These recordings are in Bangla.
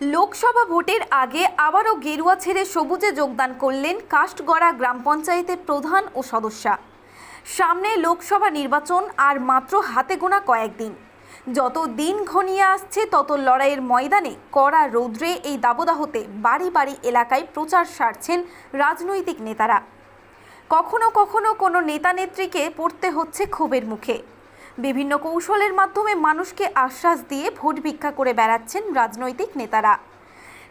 লোকসভা ভোটের আগে আবারও গেরুয়া ছেড়ে সবুজে যোগদান করলেন কাস্টগড়া গ্রাম পঞ্চায়েতের প্রধান ও সদস্যা। সামনে লোকসভা নির্বাচন আর মাত্র হাতে গোনা কয়েকদিন। যত দিন ঘনিয়ে আসছে, তত লড়াইয়ের ময়দানে কড়া রৌদ্রে এই দাবদাহতে বাড়ি বাড়ি এলাকায় প্রচার সারছেন রাজনৈতিক নেতারা। কখনো কখনো কোনো নেতানেত্রীকে পড়তে হচ্ছে ক্ষোভের মুখে। বিভিন্ন কৌশলের মাধ্যমে মানুষকে আশ্বাস দিয়ে ভোট ভিক্ষা করে বেড়াচ্ছেন রাজনৈতিক নেতারা।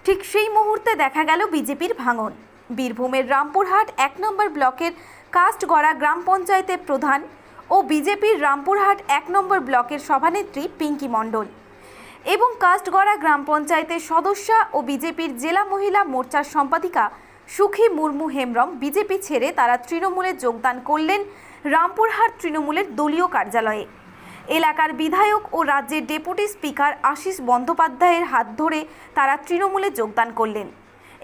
ঠিক সেই মুহূর্তে দেখা গেল বিজেপির ভাঙন। বীরভূমের রামপুরহাট এক নম্বর ব্লকের কাস্টগড়া গ্রাম পঞ্চায়েতের প্রধান ও বিজেপির রামপুরহাট এক নম্বর ব্লকের সভানেত্রী পিঙ্কি মণ্ডল। এবং কাস্টগড়া গ্রাম পঞ্চায়েতের সদস্যা ও বিজেপির জেলা মহিলা মোর্চার সম্পাদিকা সুখী মুর্মু হেমব্রম বিজেপি ছেড়ে তারা তৃণমূলে যোগদান করলেন রামপুরহাট তৃণমূলের দলীয় কার্যালয়ে। এলাকার বিধায়ক ও রাজ্যের ডেপুটি স্পিকার আশিস বন্দ্যোপাধ্যায়ের হাত ধরে তারা তৃণমূলে যোগদান করলেন।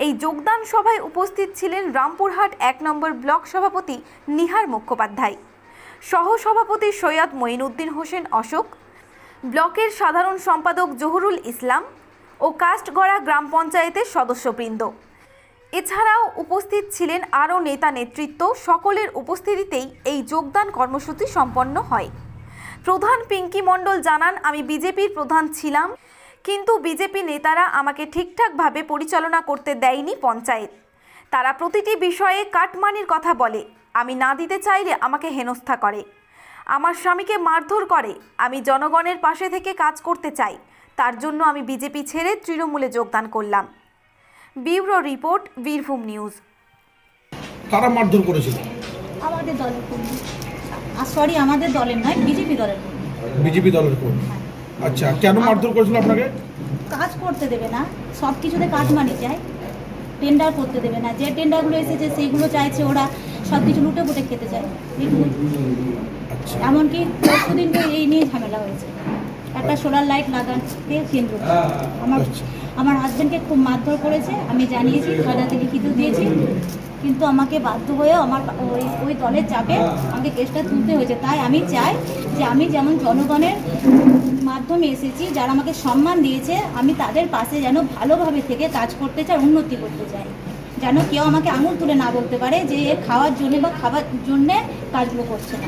এই যোগদান সভায় উপস্থিত ছিলেন রামপুরহাট এক নম্বর ব্লক সভাপতি নিহার মুখোপাধ্যায়। সহ সভাপতি সৈয়দ মঈনুদ্দিন হোসেন অশোক, ব্লকের সাধারণ সম্পাদক জহুরুল ইসলাম ও কাস্টগড়া গ্রাম পঞ্চায়েতের সদস্যবৃন্দ। এছাড়াও উপস্থিত ছিলেন আরও নেতা নেতৃত্ব, সকলের উপস্থিতিতেই এই যোগদান কর্মসূচি সম্পন্ন হয়। প্রধান পিঙ্কি মণ্ডল জানান, আমি বিজেপির প্রধান ছিলাম, কিন্তু বিজেপি নেতারা আমাকে ঠিকঠাকভাবে পরিচালনা করতে দেয়নি পঞ্চায়েত। তারা প্রতিটি বিষয়ে কাটমানির কথা বলে। আমি না দিতে চাইলে আমাকে হেনস্থা করে। আমার স্বামীকে মারধর করে। আমি জনগণের পাশে থেকে কাজ করতে চাই। তার জন্য আমি বিজেপি ছেড়ে তৃণমূলে যোগদান করলাম। Bureau report Birbhum news. কারা মারধর করেছিল? আমাদের দলের কর্মী। আর সরি আমাদের দলের নয় বিজেপি দলের কর্মী। বিজেপি দলের কর্মী। আচ্ছা কেন মারধর করেছিল আপনাকে? কাজ করতে দেবে না। সব কিছুতে কাজ মানি চায় টেন্ডার করতে দেবে না। যে টেন্ডারগুলো এসেছে সেইগুলো চাইছে ওরা। সব কিছু লুটে পুটে খেতে চায়। আচ্ছা। এমনকি পরশু দিন এই নিয়ে ঝামেলা হয়েছে। একটা সোলার লাইট লাগাতে কেন্দ্র। আমার আচ্ছা। আমার হাজব্যান্ডকে খুব মারধর করেছে। আমি জানিয়েছি থানাতে লিখিত দিয়েছি। কিন্তু আমাকে বাধ্য হয়ে আমার ওই ওই দলের চাপে আমাকে কেসটা তুলতে হয়েছে। তাই আমি চাই যে আমি যেমন জনগণের মাধ্যমে এসেছি যারা আমাকে সম্মান দিয়েছে আমি তাদের পাশে যেন ভালোভাবে থেকে কাজ করতে চাই উন্নতি করতে চাই। যেন কেউ আমাকে আঙুল তুলে না বলতে পারে যে এ খাওয়ার জন্য বা খাবার জন্যে কাজগুলো করছে না।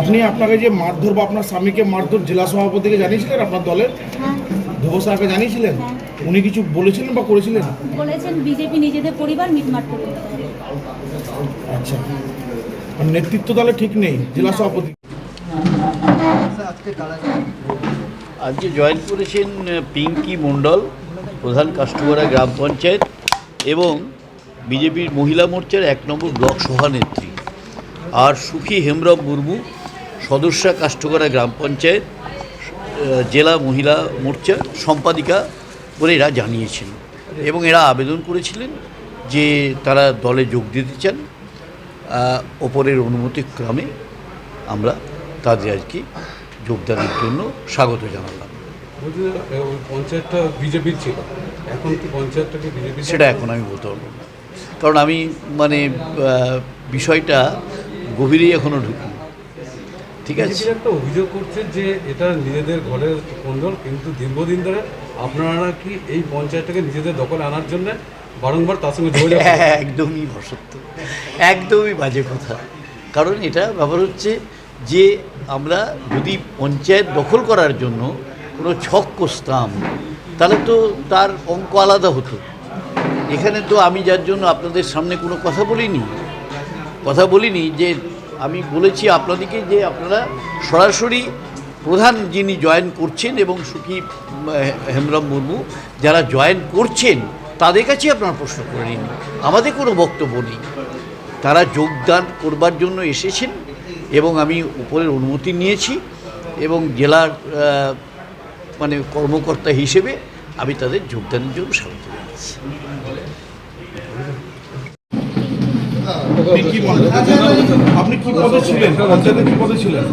আপনি আপনাকে যে মারধর বা আপনার স্বামীকে মারধর জেলা সভাপতিকে জানিয়েছিলেন আপনার দলের? হ্যাঁ। জানিয়েছিলেন? হ্যাঁ। উনি কিছু বলেছিলেন বা করেছিলেন? বলেছেন বিজেপি নিজেদের পরিবার মিটমাট করে আচ্ছা। নেতৃত্ব দলে ঠিক নেই জেলা সভাপতি। আজকে জয়েন করেছেন পিঙ্কি মণ্ডল প্রধান কাস্টমারা গ্রাম পঞ্চায়েত এবং বিজেপির মহিলা মোর্চার এক নম্বর ব্লক সভানেত্রী আর সুখী হেমব্রম মুর্মু সদস্যা কাষ্টকরা গ্রাম পঞ্চায়েত জেলা মহিলা মোর্চা সম্পাদিকা বলে এরা জানিয়েছেন। এবং এরা আবেদন করেছিলেন যে তারা দলে যোগ দিতে চান। ওপরের অনুমতিক্রমে আমরা তাদের আজকে যোগদানের জন্য স্বাগত জানালাম। পঞ্চায়েতটা বিজেপির ছিল। এখন কি পঞ্চায়েতটাকে বিজেপি সেটা এখন আমি বলতে পারব না। কারণ আমি মানে বিষয়টা গভীরেই এখনও ঢুকি ঠিক আছে? একটা অভিযোগ করছে যে এটা নিজেদের ঘরের কোন্দল কিন্তু দীর্ঘদিন ধরে আপনারা কি এই পঞ্চায়েতটাকে নিজেদের দখলে আনার জন্য বারংবার তার সঙ্গে? একদমই অসত্য। একদমই বাজে কথা। কারণ এটা ব্যাপার হচ্ছে যে আমরা যদি পঞ্চায়েত দখল করার জন্য কোনো ছক কষতাম তাহলে তো তার অঙ্ক আলাদা হতো। এখানে তো আমি যার জন্য আপনাদের সামনে কোনো কথা বলিনি। কথা বলিনি যে আমি বলেছি আপনাদেরকে যে আপনারা সরাসরি প্রধান যিনি জয়েন করছেন এবং সুখী উম, হেমব্রম মুর্মু যারা জয়েন করছেন তাদের কাছেই আপনারা প্রশ্ন করে নিন। আমাদের কোনো বক্তব্য নেই। তারা যোগদান করবার জন্য এসেছেন এবং আমি উপরের অনুমতি নিয়েছি এবং জেলার মানে কর্মকর্তা হিসেবে আমি তাদের যোগদানের জন্য স্বাগত জানাচ্ছি। আপনি কি পদে ছিলেন? পঞ্চায়েতে কি পদে ছিলেন?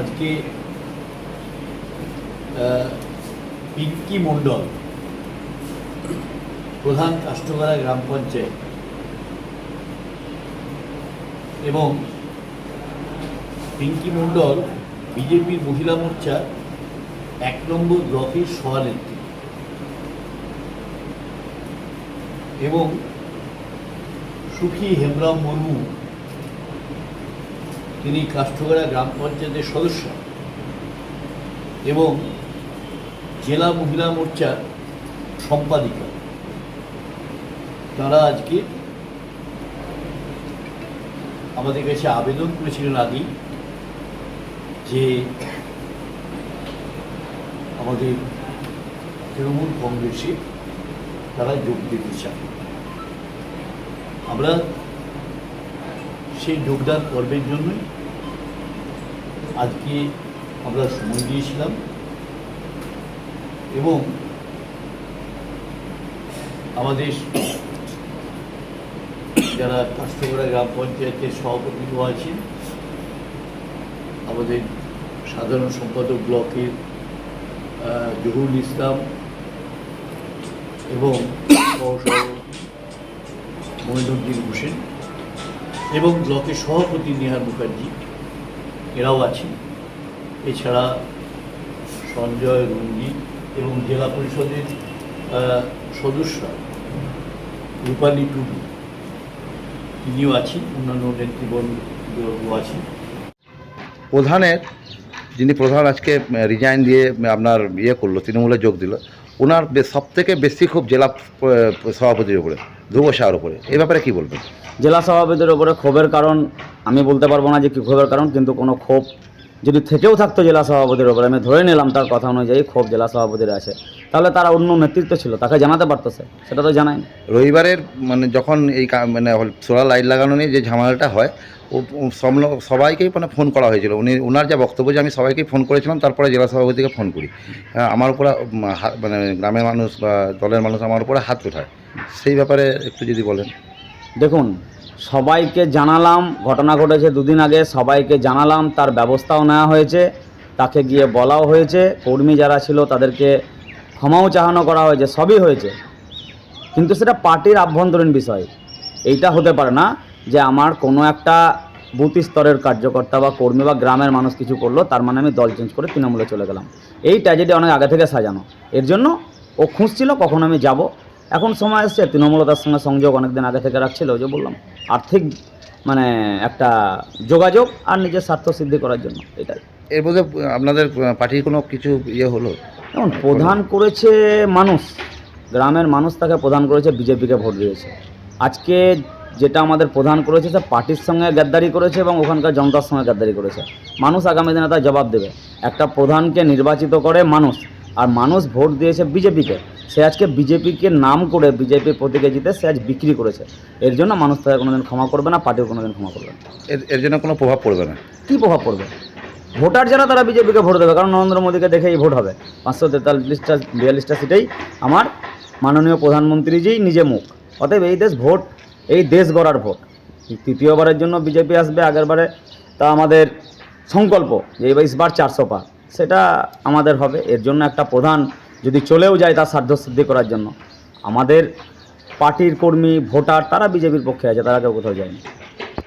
আজকে পিঙ্কি মণ্ডল প্রধান কাষ্টগাড়া গ্রাম পঞ্চায়েত এবং পিঙ্কি মণ্ডল, বিজেপির মহিলা মোর্চার এক নম্বর ব্লকের সভানেত্রী এবং সুখী হেমরাম মুর্মু, তিনি কাষ্ঠগড়া গ্রাম পঞ্চায়েতের সদস্য। এবং জেলা মহিলা মোর্চার সম্পাদিকা। তারা আজকে আমাদের কাছে আবেদন করেছিলেন আদি যে আমাদের তৃণমূল কংগ্রেসে তারা যোগ দিতে চায়। আমরা সেই যোগদান পর্বের জন্যই আজকে আমরা সময় দিয়েছিলাম এবং আমাদের যারা কাষ্টগড়া গ্রাম পঞ্চায়েতের সভাপতিও আছেন, আমাদের সাধারণ সম্পাদক ব্লকের জহুরুল ইসলাম এবং মহিনুদ্দিন হোসেন এবং ব্লকের সভাপতি নেহার মুখার্জি, এরাও আছেন। এছাড়া সঞ্জয় রঞ্জিত এবং জেলা পরিষদের সদস্য রূপালী টুডু তিনিও আছেন অন্যান্য নেতৃবর্গ আছে প্রধানের যিনি প্রধান আজকে রিজাইন দিয়ে আপনার ইয়ে করল তৃণমূলে যোগ দিল ওনার সব থেকে বেশি খুব জেলা সভাপতির উপরে ধ্রুব শাহর উপরে। এ ব্যাপারে কি বলবেন? জেলা সভাপতির উপরে ক্ষোভের কারণ আমি বলতে পারব না যে কী ক্ষোভের কারণ কিন্তু কোনো ক্ষোভ যদি থেকেও থাকতো জেলা সভাপতির ওপরে আমি ধরে নিলাম তার কথা অনুযায়ী ক্ষোভ জেলা সভাপতির আছে। তাহলে তারা অন্য নেতৃত্ব ছিল তাকে জানাতে পারতো সে সেটা তো জানায়নি। রবিবারের মানে যখন এই মানে সোলার লাইট লাগানো নিয়ে যে ঝামেলাটা হয় ও সবাইকেই মানে ফোন করা হয়েছিল। উনি ওনার যা বক্তব্য যে আমি সবাইকেই ফোন করেছিলাম তারপরে জেলা সভাপতিকে ফোন করি। আমার উপরে মানে গ্রামের মানুষ বা দলের মানুষ আমার উপরে হাত ওঠায়। সেই ব্যাপারে একটু যদি বলেন। দেখুন সবাইকে জানালাম, ঘটনা ঘটেছে দুদিন আগে, সবাইকে জানালাম, তার ব্যবস্থাও নেওয়া হয়েছে, তাকে গিয়ে বলাও হয়েছে, কর্মী যারা ছিল তাদেরকে ক্ষমাও চাহানো করা হয়েছে, সবই হয়েছে। কিন্তু সেটা পার্টির আভ্যন্তরীণ বিষয়। এইটা হতে পারে না যে আমার কোনো একটা বুথ স্তরের কার্যকর্তা বা কর্মী বা গ্রামের মানুষ কিছু করল, তার মানে আমি দল চেঞ্জ করে তৃণমূলে চলে গেলাম। এই ট্র্যাজেডি অনেক আগে থেকে সাজানো। এর জন্য ও খুঁজছিল কখন আমি যাব এখন সময় এসছে তৃণমূল তার সঙ্গে সংযোগ অনেকদিন আগে থেকে রাখছিল ওই যে বললাম আর্থিক মানে একটা যোগাযোগ আর নিজের স্বার্থ সিদ্ধি করার জন্য এটাই। এর মধ্যে আপনাদের পার্টির কোনো কিছু ইয়ে হলো? এখন প্রধান করেছে মানুষ গ্রামের মানুষ তাকে প্রধান করেছে বিজেপিকে ভোট দিয়েছে। আজকে যেটা আমাদের প্রধান করেছে সে পার্টির সঙ্গে গাদ্দারি করেছে এবং ওখানকার জনতার সঙ্গে গাদ্দারি করেছে। মানুষ আগামী দিনে তার জবাব দেবে। একটা প্রধানকে নির্বাচিত করে মানুষ আর মানুষ ভোট দিয়েছে বিজেপিকে। সে আজকে বিজেপিকে নাম করে বিজেপির প্রতীকে জিতে সে আজ বিক্রি করেছে। এর জন্য মানুষ তাকে কোনোদিন ক্ষমা করবে না পার্টিও কোনোদিন ক্ষমা করবে না। এর এর জন্য কোনো প্রভাব পড়বে না। কী প্রভাব পড়বে? ভোটার যারা তারা বিজেপিকে ভোট দেবে। কারণ নরেন্দ্র মোদীকে দেখেই ভোট হবে। পাঁচশো তেতাল্লিশটা বিয়াল্লিশটা সিটেই আমার মাননীয় প্রধানমন্ত্রীজিই নিজে মুখ। অতএব এই দেশ ভোট এই দেশ গড়ার ভোট। তৃতীয়বারের জন্য বিজেপি আসবে আগেরবারে তা আমাদের সংকল্প যে এবার ইসবার চারশো পা সেটা আমাদের হবে। এর জন্য একটা প্রধান যদি চলেও যায় তার সাধ্যসিদ্ধি করার জন্য। আমাদের পার্টির কর্মী, ভোটার তারা বিজেপির পক্ষে আছে, তারা কেউ কোথাও যায়নি।